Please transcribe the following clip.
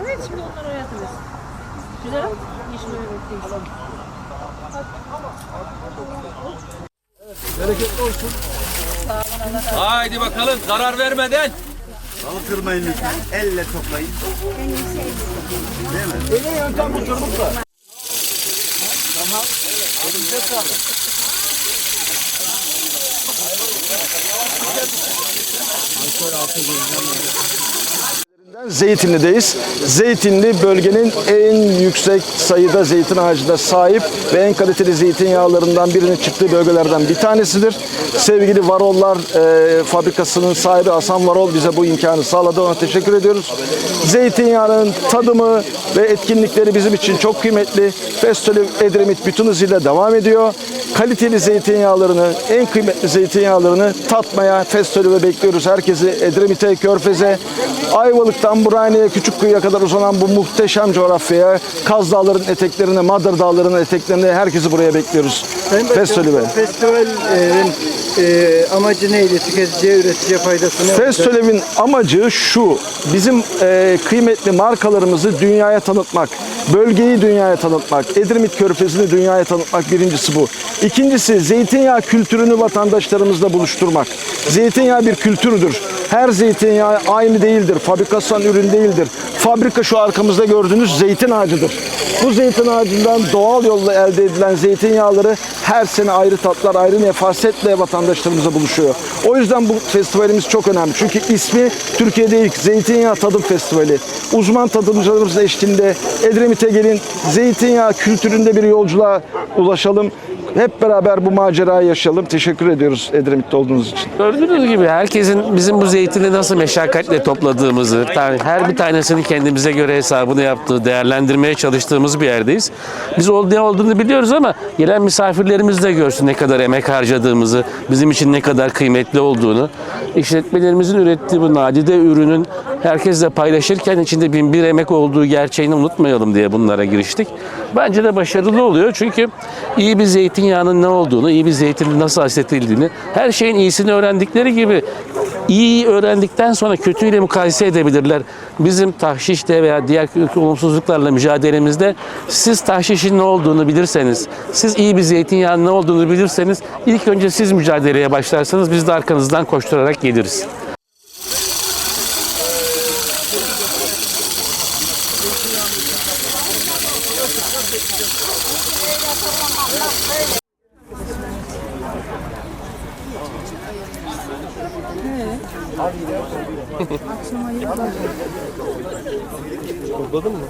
Evet şimdi onları oynatırız. Güzel ama yeşil öğretmeyiz. Bereketli olsun. Haydi bakalım zarar vermeden. Balık kırmayın lütfen. Elle toplayın. En iyi yöntem bu çocuklar. Zeytinli'deyiz. Zeytinli bölgenin en yüksek sayıda zeytin ağacına sahip ve en kaliteli zeytinyağlarından birinin çıktığı bölgelerden bir tanesidir. Sevgili Varollar e, fabrikasının sahibi Hasan Varol bize bu imkanı sağladı. Ona teşekkür ediyoruz. Zeytinyağının tadımı ve etkinlikleri bizim için çok kıymetli. Festival Edremit bütün hızıyla devam ediyor. Kaliteli zeytinyağlarını, en kıymetli zeytinyağlarını tatmaya festivale bekliyoruz. Herkesi Edremit'e, Körfez'e, Ayvalık'tan Burhaniye, Küçükkuyu'ya kadar uzanan bu muhteşem coğrafyaya, Kaz Dağları'nın eteklerine, Madır Dağları'nın eteklerine herkesi buraya bekliyoruz. Festivale. Festivalin e, amacı neydi? Tüketiciye, üreticiye faydası ne? Festival'in amacı şu, bizim e, kıymetli markalarımızı dünyaya tanıtmak, bölgeyi dünyaya tanıtmak, Edremit Körfezi'ni dünyaya tanıtmak birincisi bu. İkincisi zeytinyağı kültürünü vatandaşlarımızla buluşturmak. Zeytinyağı bir kültürdür. Her zeytinyağı aynı değildir, fabrikasyon ürün değildir. Fabrika şu arkamızda gördüğünüz zeytin ağacıdır. Bu zeytin ağacından doğal yolla elde edilen zeytinyağları her sene ayrı tatlar, ayrı nefasetle vatandaşlarımıza buluşuyor. O yüzden bu festivalimiz çok önemli. Çünkü ismi Türkiye'de ilk Zeytinyağı Tadım Festivali. Uzman tadımcılarımız eşliğinde Edremit'e gelin, zeytinyağı kültüründe bir yolculuğa ulaşalım. Hep beraber bu macerayı yaşayalım. Teşekkür ediyoruz Edremit'te olduğunuz için. Gördüğünüz gibi herkesin bizim bu zeytini nasıl meşakkatle topladığımızı, her bir tanesini kendimize göre hesabını yaptığı, değerlendirmeye çalıştığımız bir yerdeyiz. Biz ne olduğunu biliyoruz ama gelen misafirlerimiz de görsün ne kadar emek harcadığımızı, bizim için ne kadar kıymetli olduğunu. İşletmelerimizin ürettiği bu nadide ürünün herkesle paylaşırken içinde bin bir emek olduğu gerçeğini unutmayalım diye bunlara giriştik. Bence de başarılı oluyor çünkü iyi bir zeytinyağının ne olduğunu, iyi bir zeytinin nasıl hasretildiğini, her şeyin iyisini öğrendikleri gibi iyi öğrendikten sonra kötüyle mukayese edebilirler. Bizim tahşişte veya diğer olumsuzluklarla mücadelemizde siz tahşişin ne olduğunu bilirseniz, siz iyi bir zeytinyağının ne olduğunu bilirseniz ilk önce siz mücadeleye başlarsanız biz de arkanızdan koşturarak geliriz. Akşam ayıp Topladın mı?